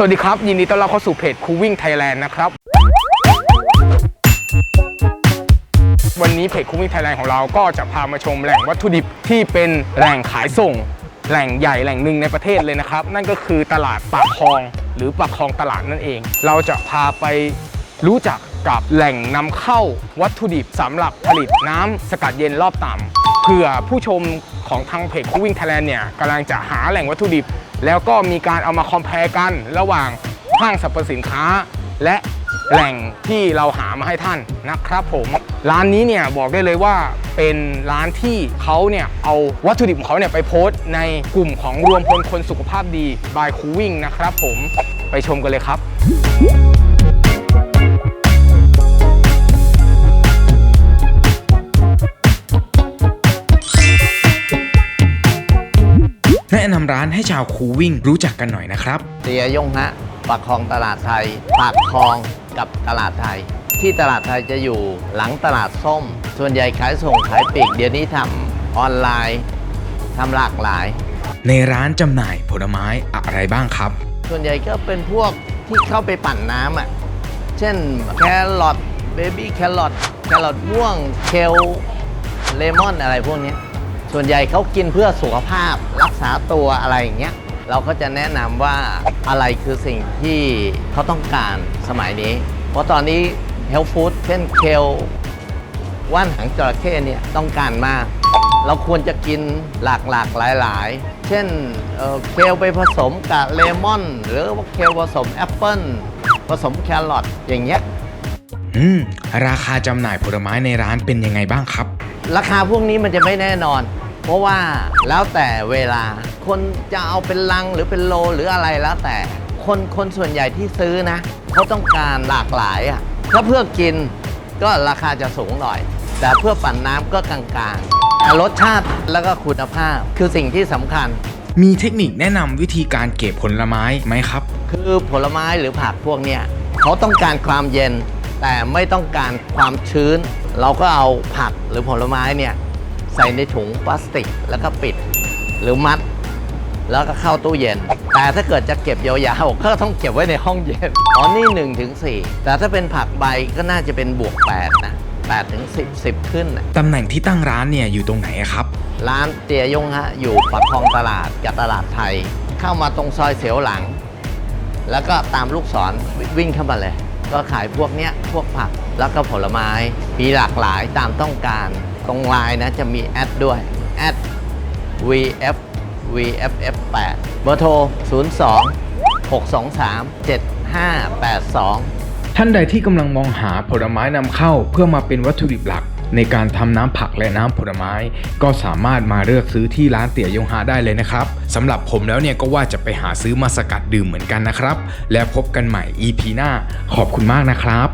สวัสดีครับ ยินดีต้อนรับเข้าสู่เพจ Coolwing Thailand นะครับ วันนี้เพจ Coolwing Thailand ของเราก็จะพามาชมแหล่งวัตถุดิบที่เป็นแหล่งขายส่ง แหล่งใหญ่แหล่งหนึ่งในประเทศเลยนะครับ นั่นก็คือตลาดปากคลอง หรือปากคลองตลาดนั่นเอง เราจะพาไปรู้จักกับแหล่งนำเข้าวัตถุดิบสำหรับผลิตน้ำสกัดเย็นรอบต่ำเผื่อผู้ชมของทางเพจ Coolwing Thailand เนี่ยกำลังจะหาแหล่งวัตถุดิบ แล้วก็มีการเอามาคอมเพลกันระหว่างห้างสรรพสินค้า และแหล่งที่เราหามาให้ท่านนะครับผมร้านนี้เนี่ยบอกได้เลยว่าเป็นร้านที่เขาเนี่ยเอาวัตถุดิบของเขาเนี่ยไปโพสต์ในกลุ่มของรวมพลคนสุขภาพดีบายคูวิ่งนะครับผมไปชมกันเลยครับ นะนำร้านให้ชาวคูวิ่งรู้จักกันหน่อยนะครับเตียยงฮะปากคลองตลาดไทยปากคลองกับตลาดไทย ที่ตลาดไทยจะอยู่หลังตลาดส้ม ส่วนใหญ่ขายส่งขายปลีกเดี๋ยวนี้ทำออนไลน์ทำหลากหลาย ในร้านจำหน่ายผลไม้อะไรบ้างครับ ส่วนใหญ่ก็เป็นพวกที่เข้าไปปั่นน้ำอะเช่นแครอทเบบี้แครอทแครอทม่วงเคลเลมอนอะไรพวกเนี้ย ส่วนใหญ่เขากินเพื่อสุขภาพรักษาตัวอะไรอย่างเงี้ยเราก็จะแนะนำว่าอะไรคือสิ่งที่เขาต้องการสมัยนี้ เพราะตอนนี้เฮล t ฟู้ดเช่นเคลว่านหางจระเข้เนี่ยต้องการมาก เราควรจะกินหลากหลากหลายหลายๆเช่นเเคลไปผสมกับเลมอน หรือว่าเคลผสมแอปเปิลผสมแครอทอย่างเงี้ยอืม ราคาจำหน่ายผลไม้ในร้านเป็นยังไงบ้างครับ ราคาพวกนี้มันจะไม่แน่นอน เพราะว่าแล้วแต่เวลา คนจะเอาเป็นลังหรือเป็นโลหรืออะไรแล้วแต่ คนคนส่วนใหญ่ที่ซื้อนะเขาต้องการหลากหลายอะถ้าเพื่อกินก็ราคาจะสูงหน่อย แต่เพื่อปั่นน้ำก็กลางๆแต่รสชาติแล้วก็คุณภาพคือสิ่งที่สำคัญ มีเทคนิคแนะนำวิธีการเก็บผลไม้ไหมครับ คือผลไม้หรือผักพวกเนี้ยเขาต้องการความเย็น แต่ไม่ต้องการความชื้น เราก็เอาผักหรือผลไม้เนี่ยใส่ในถุงพลาสติกแล้วก็ปิดหรือมัด แล้วก็เข้าตู้เย็น แต่ถ้าเกิดจะเก็บยาวๆก็ต้องเก็บไว้ในห้องเย็นอ๋อนี่1ถึง4แต่ถ้าเป็นผักใบก็น่าจะเป็นบวก 8 นะ8ถึง10 10 ขึ้นน่ะตำแหน่งที่ตั้งร้านเนี่ยอยู่ตรงไหนอะครับ ร้านเตียยงฮะอยู่ปากคลองตลาดกับตลาดไทย เข้ามาตรงซอยเสียวหลัง แล้วก็ตามลูกศรววิ่งเข้ามาเลย ก็ขายพวกเนี้ยพวกผักแล้วก็ผลไม้มีหลากหลายตามต้องการ ตรงไลน์นะจะมีแอดด้วยแอด vf vff 8 เบอร์โทร 02 623 7582 ท่านใดที่กำลังมองหาผลไม้นำเข้าเพื่อมาเป็นวัตถุดิบหลัก ในการทำน้ำผักและน้ำผลไม้ ก็สามารถมาเลือกซื้อที่ร้านเตี๋ยยงฮาได้เลยนะครับสำหรับผมแล้วเนี่ยก็ว่าจะไปหาซื้อมาสกัดดื่มเหมือนกันนะครับ แล้วพบกันใหม่ EP หน้า ขอบคุณมากนะครับ